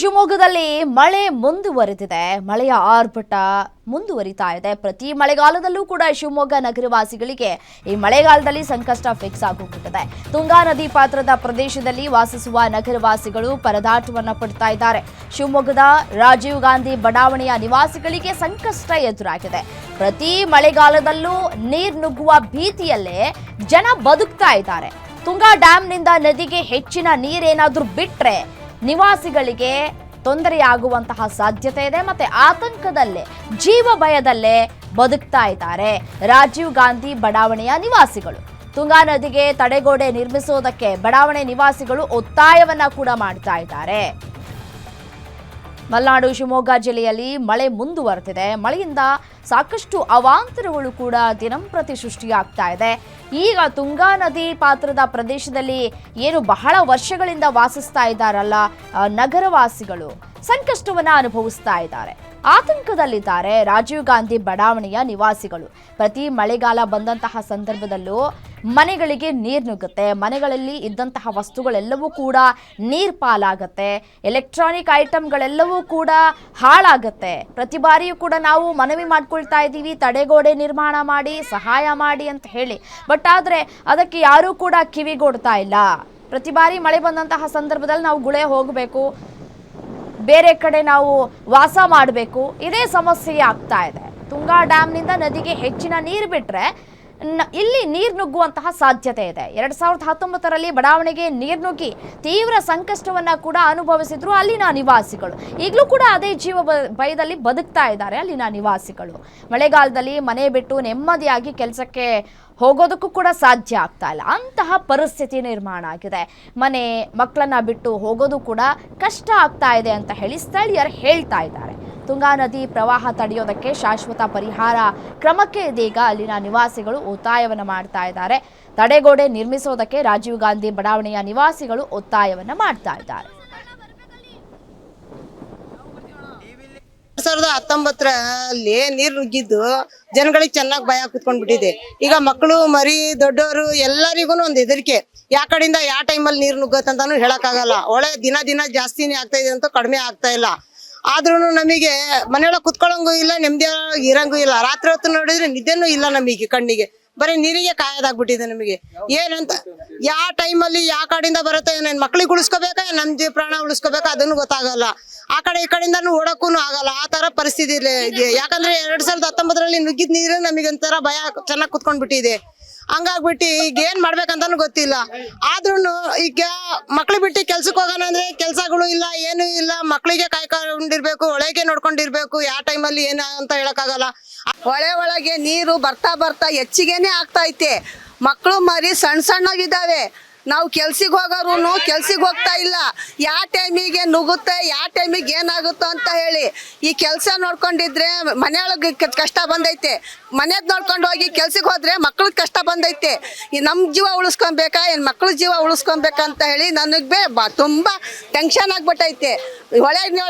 ಶಿವಮೊಗ್ಗದಲ್ಲಿ ಮಳೆ ಮುಂದುವರೆದಿದೆ. ಮಳೆಯ ಆರ್ಭಟ ಮುಂದುವರಿತಾ ಇದೆ. ಪ್ರತಿ ಮಳೆಗಾಲದಲ್ಲೂ ಕೂಡ ಶಿವಮೊಗ್ಗ ನಗರವಾಸಿಗಳಿಗೆ ಈ ಮಳೆಗಾಲದಲ್ಲಿ ಸಂಕಷ್ಟ ಫಿಕ್ಸ್ ಆಗೋಗ್ಬಿಟ್ಟಿದೆ. ತುಂಗಾ ನದಿ ಪಾತ್ರದ ಪ್ರದೇಶದಲ್ಲಿ ವಾಸಿಸುವ ನಗರವಾಸಿಗಳು ಪರದಾಟವನ್ನು ಪಡ್ತಾ ಇದ್ದಾರೆ. ಶಿವಮೊಗ್ಗದ ರಾಜೀವ್ ಗಾಂಧಿ ಬಡಾವಣೆಯ ನಿವಾಸಿಗಳಿಗೆ ಸಂಕಷ್ಟ ಎದುರಾಗಿದೆ. ಪ್ರತಿ ಮಳೆಗಾಲದಲ್ಲೂ ನೀರು ನುಗ್ಗುವ ಭೀತಿಯಲ್ಲೇ ಜನ ಬದುಕ್ತಾ ಇದ್ದಾರೆ. ತುಂಗಾ ಡ್ಯಾಂನಿಂದ ನದಿಗೆ ಹೆಚ್ಚಿನ ನೀರೇನಾದರೂ ಬಿಟ್ರೆ ನಿವಾಸಿಗಳಿಗೆ ತೊಂದರೆಯಾಗುವಂತಹ ಸಾಧ್ಯತೆ ಇದೆ ಮತ್ತೆ ಆತಂಕದಲ್ಲೇ, ಜೀವ ಭಯದಲ್ಲೇ ಬದುಕ್ತಾ ಇದ್ದಾರೆ ರಾಜೀವ್ ಗಾಂಧಿ ಬಡಾವಣೆಯ ನಿವಾಸಿಗಳು. ತುಂಗಾ ನದಿಗೆ ತಡೆಗೋಡೆ ನಿರ್ಮಿಸುವುದಕ್ಕೆ ಬಡಾವಣೆ ನಿವಾಸಿಗಳು ಒತ್ತಾಯವನ್ನ ಕೂಡ ಮಾಡ್ತಾ ಇದ್ದಾರೆ. ಮಲೆನಾಡು ಶಿವಮೊಗ್ಗ ಜಿಲ್ಲೆಯಲ್ಲಿ ಮಳೆ ಮುಂದುವರೆದಿದೆ. ಮಳೆಯಿಂದ ಸಾಕಷ್ಟು ಅವಾಂತರಗಳು ಕೂಡ ದಿನಂಪ್ರತಿ ಸೃಷ್ಟಿಯಾಗ್ತಾ ಇದೆ. ಈಗ ತುಂಗಾ ನದಿ ಪಾತ್ರದ ಪ್ರದೇಶದಲ್ಲಿ ಏನು ಬಹಳ ವರ್ಷಗಳಿಂದ ವಾಸಿಸ್ತಾ ಇದ್ದಾರಲ್ಲ ನಗರವಾಸಿಗಳು? ಸಂಕಷ್ಟವನ್ನ ಅನುಭವಿಸ್ತಾ ಇದ್ದಾರೆ. ಆತಂಕದಲ್ಲಿದ್ದಾರೆ ರಾಜೀವ್ ಗಾಂಧಿ ಬಡಾವಣೆಯ ನಿವಾಸಿಗಳು. ಪ್ರತಿ ಮಳೆಗಾಲ ಬಂದಂತಹ ಸಂದರ್ಭದಲ್ಲೂ ಮನೆಗಳಿಗೆ ನೀರು ನುಗ್ಗುತ್ತೆ. ಮನೆಗಳಲ್ಲಿ ಇದ್ದಂತಹ ವಸ್ತುಗಳೆಲ್ಲವೂ ಕೂಡ ನೀರು ಪಾಲಾಗತ್ತೆ. ಎಲೆಕ್ಟ್ರಾನಿಕ್ ಐಟಮ್ಗಳೆಲ್ಲವೂ ಕೂಡ ಹಾಳಾಗತ್ತೆ. ಪ್ರತಿ ಬಾರಿಯೂ ಕೂಡ ನಾವು ಮನವಿ ಮಾಡ್ಕೊಳ್ತಾ ಇದ್ದೀವಿ. ತಡೆಗೋಡೆ ನಿರ್ಮಾಣ ಮಾಡಿ, ಸಹಾಯ ಮಾಡಿ ಅಂತ ಹೇಳಿ. ಬಟ್ ಆದರೆ ಅದಕ್ಕೆ ಯಾರೂ ಕೂಡ ಕಿವಿಗೊಡ್ತಾ ಇಲ್ಲ. ಪ್ರತಿ ಬಾರಿ ಮಳೆ ಬಂದಂತಹ ಸಂದರ್ಭದಲ್ಲಿ ನಾವು ಗುಳೆ ಹೋಗಬೇಕು. ಬೇರೆ ಕಡೆ ನಾವು ವಾಸ ಮಾಡಬೇಕು, ಇದೇ ಸಮಸ್ಯೆ ಆಗ್ತಾ ಇದೆ. ತುಂಗಾ ಡ್ಯಾಮ್ನಿಂದ ನದಿಗೆ ಹೆಚ್ಚಿನ ನೀರು ಬಿಟ್ಟರೆ ಇಲ್ಲಿ ನೀರು ನುಗ್ಗುವಂತಹ ಸಾಧ್ಯತೆ ಇದೆ. ಎರಡ್ ಸಾವಿರದ ಹತ್ತೊಂಬತ್ತರಲ್ಲಿ ಬಡಾವಣೆಗೆ ನೀರು ನುಗ್ಗಿ ತೀವ್ರ ಸಂಕಷ್ಟವನ್ನ ಕೂಡ ಅನುಭವಿಸಿದ್ರು ಅಲ್ಲಿನ ನಿವಾಸಿಗಳು. ಈಗಲೂ ಕೂಡ ಅದೇ ಜೀವ ಭಯದಲ್ಲಿ ಬದುಕ್ತಾ ಇದ್ದಾರೆ ಅಲ್ಲಿನ ನಿವಾಸಿಗಳು. ಮಳೆಗಾಲದಲ್ಲಿ ಮನೆ ಬಿಟ್ಟು ನೆಮ್ಮದಿಯಾಗಿ ಕೆಲಸಕ್ಕೆ ಹೋಗೋದಕ್ಕೂ ಕೂಡ ಸಾಧ್ಯ ಆಗ್ತಾ ಇಲ್ಲ. ಅಂತಹ ಪರಿಸ್ಥಿತಿ ನಿರ್ಮಾಣ ಆಗಿದೆ. ಮನೆ ಮಕ್ಕಳನ್ನ ಬಿಟ್ಟು ಹೋಗೋದು ಕೂಡ ಕಷ್ಟ ಆಗ್ತಾ ಇದೆ ಅಂತ ಹೇಳಿ ಸ್ಥಳೀಯರು ಹೇಳ್ತಾ ಇದ್ದಾರೆ. ತುಂಗಾ ನದಿ ಪ್ರವಾಹ ತಡೆಯೋದಕ್ಕೆ ಶಾಶ್ವತ ಪರಿಹಾರ ಕ್ರಮಕ್ಕೆ ಇದೀಗ ಅಲ್ಲಿನ ನಿವಾಸಿಗಳು ಒತ್ತಾಯವನ್ನ ಮಾಡ್ತಾ ಇದ್ದಾರೆ. ತಡೆಗೋಡೆ ನಿರ್ಮಿಸೋದಕ್ಕೆ ರಾಜೀವ್ ಗಾಂಧಿ ಬಡಾವಣೆಯ ನಿವಾಸಿಗಳು ಒತ್ತಾಯವನ್ನ ಮಾಡ್ತಾ ಇದ್ದಾರೆ. ಸಾವಿರದ ಹತ್ತೊಂಬತ್ತರಲ್ಲಿ ನೀರು ನುಗ್ಗಿದ್ದು ಜನಗಳಿಗೆ ಚೆನ್ನಾಗಿ ಭಯ ಕುತ್ಕೊಂಡ್ಬಿಟ್ಟಿದೆ. ಈಗ ಮಕ್ಕಳು, ಮರಿ, ದೊಡ್ಡವರು ಎಲ್ಲರಿಗೂ ಒಂದು ಹೆದರಿಕೆ. ಯಾ ಕಡೆಯಿಂದ ಯಾವ ಟೈಮಲ್ಲಿ ನೀರು ನುಗ್ಗತ್ತಂತಾನು ಹೇಳಕ್ಕಾಗಲ್ಲ. ಒಳ್ಳೆ ದಿನ ದಿನ ಜಾಸ್ತಿನೇ ಆಗ್ತಾ ಇದೆ ಅಂತ ಕಡಿಮೆ ಆಗ್ತಾ ಇಲ್ಲ. ಆದ್ರೂ ನಮಗೆ ಮನೆಯೊಳಗೆ ಕುತ್ಕೊಳ್ಳಂಗೂ ಇಲ್ಲ ನೆಮ್ಮದಿಯಾಗಿ ಇರಂಗೂ ಇಲ್ಲ. ರಾತ್ರಿ ಹೊತ್ತು ನೋಡಿದ್ರೆ ನಿದ್ದೆನೂ ಇಲ್ಲ ನಮಗೆ ಕಣ್ಣಿಗೆ. ಬರೀ ನೀರಿಗೆ ಕಾಯೋದಾಗ್ಬಿಟ್ಟಿದೆ ನಮಗೆ. ಏನಂತ ಯಾವ ಟೈಮಲ್ಲಿ ಯಾವ ಕಡೆಯಿಂದ ಬರುತ್ತೆ ನನ್ನ ಮಕ್ಳಿಗೆ ಉಳಿಸ್ಕೋಬೇಕಾ ನಮ್ಮ ಪ್ರಾಣ ಉಳಿಸ್ಕೋಬೇಕಾ, ಅದನ್ನು ಗೊತ್ತಾಗಲ್ಲ. ಆ ಕಡೆ ಈ ಕಡೆಯಿಂದನೂ ಓಡಕ್ಕೂ ಆಗಲ್ಲ. ಆ ಥರ ಪರಿಸ್ಥಿತಿ ಇದೆ. ಯಾಕಂದ್ರೆ ಎರಡ್ ಸಾವಿರದ ಹತ್ತೊಂಬತ್ತರಲ್ಲಿ ನುಗ್ಗಿದ ನೀರು ನಮಗೆ ಒಂಥರ ಭಯ, ಚೆನ್ನಾಗಿ ಕುತ್ಕೊಂಡ್ಬಿಟ್ಟಿದೆ. ಹಂಗಾಗ್ಬಿಟ್ಟು ಈಗ ಏನ್ ಮಾಡ್ಬೇಕಂತಾನು ಗೊತ್ತಿಲ್ಲ. ಆದ್ರೂ ಈಗ ಮಕ್ಳು ಬಿಟ್ಟು ಕೆಲ್ಸಕ್ಕೆ ಹೋಗೋಣ ಅಂದ್ರೆ ಕೆಲ್ಸಗಳು ಇಲ್ಲ, ಏನು ಇಲ್ಲ. ಮಕ್ಳಿಗೆ ಕಾಯ್ಕೊಂಡಿರ್ಬೇಕು ಒಳಗೆ ನೋಡ್ಕೊಂಡಿರ್ಬೇಕು, ಯಾವ ಟೈಮಲ್ಲಿ ಏನ ಅಂತ ಹೇಳಕ್ಕಾಗಲ್ಲ. ಹೊಳೆ ಒಳಗೆ ನೀರು ಬರ್ತಾ ಬರ್ತಾ ಹೆಚ್ಚಿಗೆನೆ ಆಗ್ತಾ ಐತೆ. ಮಕ್ಕಳು ಮರಿ ಸಣ್ಣ ಸಣ್ಣವಿದ್ದಾವೆ ನಾವು ಕೆಲ್ಸಿಗೆ ಹೋಗೋರು ಕೆಲ್ಸಿಗೆ ಹೋಗ್ತಾ ಇಲ್ಲ. ಯಾವ ಟೈಮಿಗೆ ನುಗ್ಗುತ್ತೆ ಯಾವ ಟೈಮಿಗೆ ಏನಾಗುತ್ತೋ ಅಂತ ಹೇಳಿ. ಈ ಕೆಲಸ ನೋಡ್ಕೊಂಡಿದ್ರೆ ಮನೆಯೊಳಗೆ ಕಷ್ಟ ಬಂದೈತೆ. ಮನೆಯದ್ ನೋಡ್ಕೊಂಡು ಹೋಗಿ ಕೆಲ್ಸಕ್ಕೆ ಹೋದ್ರೆ ಮಕ್ಳಿಗೆ ಕಷ್ಟ ಬಂದೈತೆ. ಈ ನಮ್ಮ ಜೀವ ಉಳಿಸ್ಕೊಬೇಕಾ, ಏನು ಮಕ್ಳ ಜೀವ ಉಳಿಸ್ಕೊಬೇಕಾ ಅಂತ ಹೇಳಿ ನನಗೆ ಬೇ, ಬಾ, ತುಂಬ ಟೆನ್ಷನ್ ಆಗ್ಬಿಟ್ಟೈತೆ.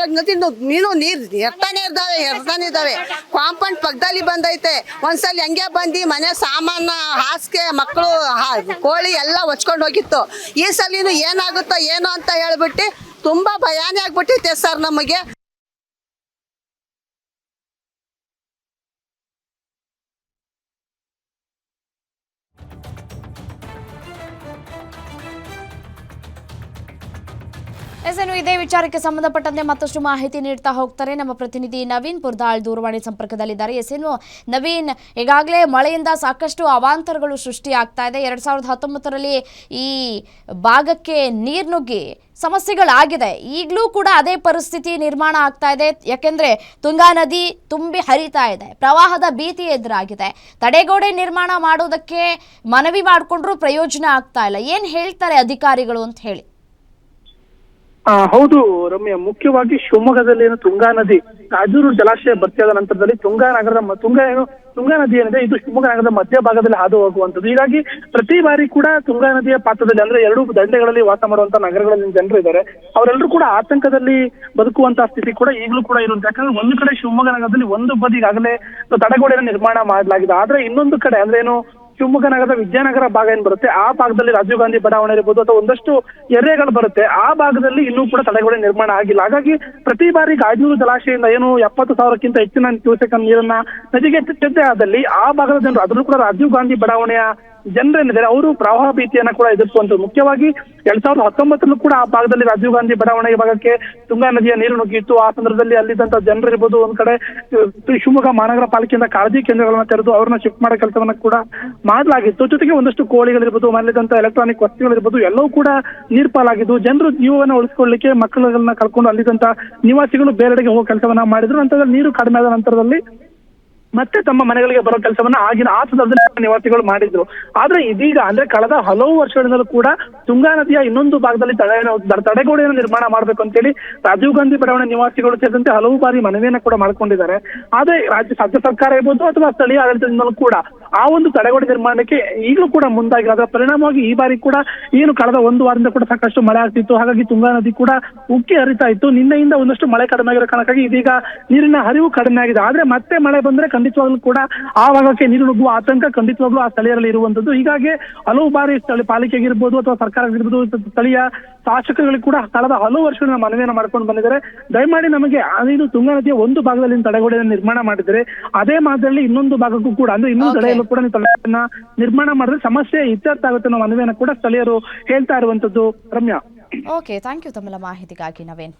ನದಿ, ನು- ಮೀನು ನೀರು ಎರ್ತಾನೆ ಇದ್ದಾವೆ ಎರ್ತಾನೆ ಇದ್ದಾವೆ ಕಾಂಪೌಂಡ್ ಪಕ್ಕದಲ್ಲಿ ಬಂದೈತೆ. ಒಂದ್ಸಲ ಹೆಂಗೆ ಬಂದು ಮನೆ ಸಾಮಾನು, ಹಾಸಿಗೆ ಮಕ್ಕಳು ಕೋಳಿ ಎಲ್ಲ ಹೊಚ್ಕೊಂಡು ಹೋಗಿತ್ತು ಈ ಸಲಿನೂ ಏನಾಗುತ್ತೋ ಏನೋ ಅಂತ ಹೇಳ್ಬಿಟ್ಟು ತುಂಬಾ ಭಯಾನೇ ಆಗ್ಬಿಟ್ಟೈತೆ ಸರ್ ನಮಗೆ. ಎಸ್ ಏನು ಇದೇ ವಿಚಾರಕ್ಕೆ ಸಂಬಂಧಪಟ್ಟಂತೆ ಮತ್ತಷ್ಟು ಮಾಹಿತಿ ನೀಡ್ತಾ ಹೋಗ್ತಾರೆ. ನಮ್ಮ ಪ್ರತಿನಿಧಿ ನವೀನ್ ಪುರ್ದಾಳ್ ದೂರವಾಣಿ ಸಂಪರ್ಕದಲ್ಲಿದ್ದಾರೆ. ಎಸ್ ನವೀನ್, ಈಗಾಗಲೇ ಮಳೆಯಿಂದ ಸಾಕಷ್ಟು ಅವಾಂತರಗಳು ಸೃಷ್ಟಿಯಾಗ್ತಾ ಇದೆ. ಎರಡ್ ಸಾವಿರದ ಹತ್ತೊಂಬತ್ತರಲ್ಲಿ ಈ ಭಾಗಕ್ಕೆ ನೀರು ನುಗ್ಗಿ ಸಮಸ್ಯೆಗಳಾಗಿದೆ. ಈಗಲೂ ಕೂಡ ಅದೇ ಪರಿಸ್ಥಿತಿ ನಿರ್ಮಾಣ ಆಗ್ತಾ ಇದೆ. ಯಾಕೆಂದ್ರೆ ತುಂಗಾ ನದಿ ತುಂಬಿ ಹರಿತಾ ಇದೆ. ಪ್ರವಾಹದ ಭೀತಿ ಎದುರಾಗಿದೆ. ತಡೆಗೋಡೆ ನಿರ್ಮಾಣ ಮಾಡೋದಕ್ಕೆ ಮನವಿ ಮಾಡಿಕೊಂಡ್ರೂ ಪ್ರಯೋಜನ ಆಗ್ತಾ ಇಲ್ಲ. ಏನ್ ಹೇಳ್ತಾರೆ ಅಧಿಕಾರಿಗಳು ಅಂತ ಹೇಳಿ. ಹೌದು, ರಮ್ಯ. ಮುಖ್ಯವಾಗಿ ಶಿವಮೊಗ್ಗದಲ್ಲಿ ಏನು ತುಂಗಾ ನದಿ ಕಾಜೂರು ಜಲಾಶಯ ಭರ್ತಿಯಾದ ನಂತರದಲ್ಲಿ ತುಂಗಾ ನಗರದ ತುಂಗಾ ಏನು, ತುಂಗಾ ನದಿ ಏನಿದೆ, ಇದು ಶಿವಮೊಗ್ಗ ನಗರದ ಮಧ್ಯ ಭಾಗದಲ್ಲಿ ಹಾದು ಹೋಗುವಂತದ್ದು ಹೀಗಾಗಿ ಪ್ರತಿ ಬಾರಿ ಕೂಡ ತುಂಗಾ ನದಿಯ ಪಾತ್ರದಲ್ಲಿ ಅಂದ್ರೆ ಎರಡು ದಂಡೆಗಳಲ್ಲಿ ವಾಸ ಮಾಡುವಂತ ನಗರಗಳಲ್ಲಿ ಜನರು ಇದ್ದಾರೆ. ಅವರೆಲ್ಲರೂ ಕೂಡ ಆತಂಕದಲ್ಲಿ ಬದುಕುವಂತಹ ಸ್ಥಿತಿ ಕೂಡ ಈಗಲೂ ಕೂಡ ಇರುತ್ತೆ ಯಾಕಂದ್ರೆ ಒಂದು ಕಡೆ ಶಿವಮೊಗ್ಗ ನಗರದಲ್ಲಿ ಒಂದು ಬದಿಗಾಗಲೇ ತಡೆಗೋಡೆಯನ್ನು ನಿರ್ಮಾಣ ಮಾಡಲಾಗಿದೆ. ಆದ್ರೆ ಇನ್ನೊಂದು ಕಡೆ ಅಂದ್ರೆ ಏನು ಶಿವಮೊಗ್ಗ ನಗರದ ವಿದ್ಯಾನಗರ ಭಾಗ ಏನ್ ಬರುತ್ತೆ? ಆ ಭಾಗದಲ್ಲಿ ರಾಜೀವ್ ಗಾಂಧಿ ಬಡಾವಣೆ ಇರ್ಬೋದು ಅಥವಾ ಒಂದಷ್ಟು ಎರೆಗಳು ಬರುತ್ತೆ. ಆ ಭಾಗದಲ್ಲಿ ಇನ್ನೂ ಕೂಡ ತಡೆಗೋಡೆ ನಿರ್ಮಾಣ ಆಗಿಲ್ಲ. ಹಾಗಾಗಿ ಪ್ರತಿ ಬಾರಿ ಗಾಜೂರು ಜಲಾಶಯದಿಂದ ಏನು ಎಪ್ಪತ್ತು ಸಾವಿರಕ್ಕಿಂತ ಹೆಚ್ಚಿನ ಕ್ಯೂಸೆಕ್ ನೀರನ್ನ ನದಿಗೆ ಆದಲ್ಲಿ ಆ ಭಾಗದ ಜನರು, ಅದರಲ್ಲೂ ಕೂಡ ರಾಜೀವ್ ಗಾಂಧಿ ಬಡಾವಣೆಯ ಜನರೇನಿದ್ದಾರೆ ಅವರು ಪ್ರವಾಹ ಭೀತಿಯನ್ನ ಕೂಡ ಎದುರಿಸುವಂತ ಮುಖ್ಯವಾಗಿ ಎರಡ್ ಸಾವಿರದ ಹತ್ತೊಂಬತ್ತರಲ್ಲೂ ಕೂಡ ಆ ಭಾಗದಲ್ಲಿ ರಾಜೀವ್ ಗಾಂಧಿ ಬಡಾವಣೆ ಭಾಗಕ್ಕೆ ತುಂಗಾ ನದಿಯ ನೀರು ನುಗ್ಗಿತ್ತು. ಆ ಸಂದರ್ಭದಲ್ಲಿ ಅಲ್ಲಿದ್ದಂತ ಜನರಿರ್ಬೋದು ಒಂದ್ ಕಡೆ ಶಿವಮೊಗ್ಗ ಮಹಾನಗರ ಪಾಲಿಕೆಯಿಂದ ಕಾಳಜಿ ಕೇಂದ್ರಗಳನ್ನ ತೆರೆದು ಅವ್ರನ್ನ ಶಿಫ್ಟ್ ಮಾಡೋ ಕೆಲಸವನ್ನ ಕೂಡ ಮಾಡಲಾಗಿತ್ತು. ಜೊತೆಗೆ ಒಂದಷ್ಟು ಕೋಳಿಗಳಿರ್ಬೋದು, ಮನೆಯಲ್ಲಿದ್ದಂತ ಎಲೆಕ್ಟ್ರಾನಿಕ್ ವಸ್ತುಗಳಿರ್ಬೋದು, ಎಲ್ಲವೂ ಕೂಡ ನೀರ್ ಪಾಲಾಗಿದ್ದು. ಜನರು ಜೀವವನ್ನ ಉಳಿಸ್ಕೊಳ್ಳಿಕ್ಕೆ ಮಕ್ಕಳುಗಳನ್ನ ಕಳ್ಕೊಂಡು ಅಲ್ಲಿದ್ದಂತ ನಿವಾಸಿಗಳು ಬೇರೆಡೆಗೆ ಹೋಗೋ ಕೆಲಸವನ್ನ ಮಾಡಿದ್ರು. ನಂತರದಲ್ಲಿ ನೀರು ಕಡಿಮೆ ಆದ ನಂತರದಲ್ಲಿ ಮತ್ತೆ ತಮ್ಮ ಮನೆಗಳಿಗೆ ಬರೋ ಕೆಲಸವನ್ನ ಆಗಿನ ಆ ಸಂದರ್ಭದಲ್ಲಿ ನಿವಾಸಿಗಳು ಮಾಡಿದ್ರು. ಆದ್ರೆ ಇದೀಗ ಅಂದ್ರೆ ಕಳೆದ ಹಲವು ವರ್ಷಗಳಿಂದಲೂ ಕೂಡ ತುಂಗಾ ನದಿಯ ಇನ್ನೊಂದು ಭಾಗದಲ್ಲಿ ತಡೆ ತಡೆಗೋಡೆಯನ್ನು ನಿರ್ಮಾಣ ಮಾಡಬೇಕು ಅಂತೇಳಿ ರಾಜೀವ್ ಗಾಂಧಿ ಬಡಾವಣೆ ನಿವಾಸಿಗಳು ಸೇರಿದಂತೆ ಹಲವು ಬಾರಿ ಮನವಿಯನ್ನ ಕೂಡ ಮಾಡ್ಕೊಂಡಿದ್ದಾರೆ. ಆದ್ರೆ ರಾಜ್ಯ ರಾಜ್ಯ ಸರ್ಕಾರ ಇರ್ಬೋದು ಅಥವಾ ಸ್ಥಳೀಯ ಆಡಳಿತದಿಂದಲೂ ಕೂಡ ಆ ಒಂದು ತಡೆಗೋಡೆ ನಿರ್ಮಾಣಕ್ಕೆ ಈಗಲೂ ಕೂಡ ಮುಂದಾಗಿ ಅದರ ಪರಿಣಾಮವಾಗಿ ಈ ಬಾರಿ ಕೂಡ ಏನು ಕಳೆದ ಒಂದು ವಾರದಿಂದ ಕೂಡ ಸಾಕಷ್ಟು ಮಳೆ ಆಗ್ತಿತ್ತು. ಹಾಗಾಗಿ ತುಂಗಾ ನದಿ ಕೂಡ ಉಕ್ಕಿ ಹರಿತಾ ಇತ್ತು. ನಿನ್ನೆಯಿಂದ ಒಂದಷ್ಟು ಮಳೆ ಕಡಿಮೆ ಆಗಿರೋ ಕಾರಣಕ್ಕಾಗಿ ಇದೀಗ ನೀರಿನ ಹರಿವು ಕಡಿಮೆ ಆಗಿದೆ. ಆದ್ರೆ ಮತ್ತೆ ಮಳೆ ಬಂದ್ರೆ ಖಂಡಿತವಾಗ್ಲೂ ಕೂಡ ಆ ಭಾಗಕ್ಕೆ ನೀರು ನುಗ್ಗುವ ಆತಂಕ ಖಂಡಿತವಾಗ್ಲೂ ಆ ಸ್ಥಳೀಯರಲ್ಲಿ ಇರುವಂತದ್ದು. ಹೀಗಾಗಿ ಹಲವು ಬಾರಿ ಸ್ಥಳ ಪಾಲಿಕೆಗಿರ್ಬೋದು ಅಥವಾ ಸರ್ಕಾರಗಳಿರ್ಬೋದು ಸ್ಥಳೀಯ ಶಾಸಕರುಗಳು ಕೂಡ ಕಳೆದ ಹಲವು ವರ್ಷಗಳ ಮನವಿಯನ್ನು ಮಾಡ್ಕೊಂಡು ಬಂದಿದ್ದಾರೆ. ದಯಮಾಡಿ ನಮಗೆ ಇದು ತುಂಗಾ ನದಿಯ ಒಂದು ಭಾಗದಲ್ಲಿ ತಡೆಗೋಡೆಯನ್ನು ನಿರ್ಮಾಣ ಮಾಡಿದರೆ ಅದೇ ಮಾದರಿಯಲ್ಲಿ ಇನ್ನೊಂದು ಭಾಗಕ್ಕೂ ಕೂಡ ಅಂದ್ರೆ ಇನ್ನೊಂದು Okay. ಕೂಡ ತಡೆಗೋಡೆಯನ್ನ ನಿರ್ಮಾಣ ಮಾಡಿದ್ರೆ ಸಮಸ್ಯೆ ಇತ್ಯರ್ಥ ಆಗುತ್ತೆ ಅನ್ನೋ ಮನವಿಯನ್ನು ಕೂಡ ಸ್ಥಳೀಯರು ಹೇಳ್ತಾ ಇರುವಂತದ್ದು ರಮ್ಯಾ. ಓಕೆ ಥ್ಯಾಂಕ್ ಯು ತಮ್ಮ ಮಾಹಿತಿಗಾಗಿ ನವೀನ್?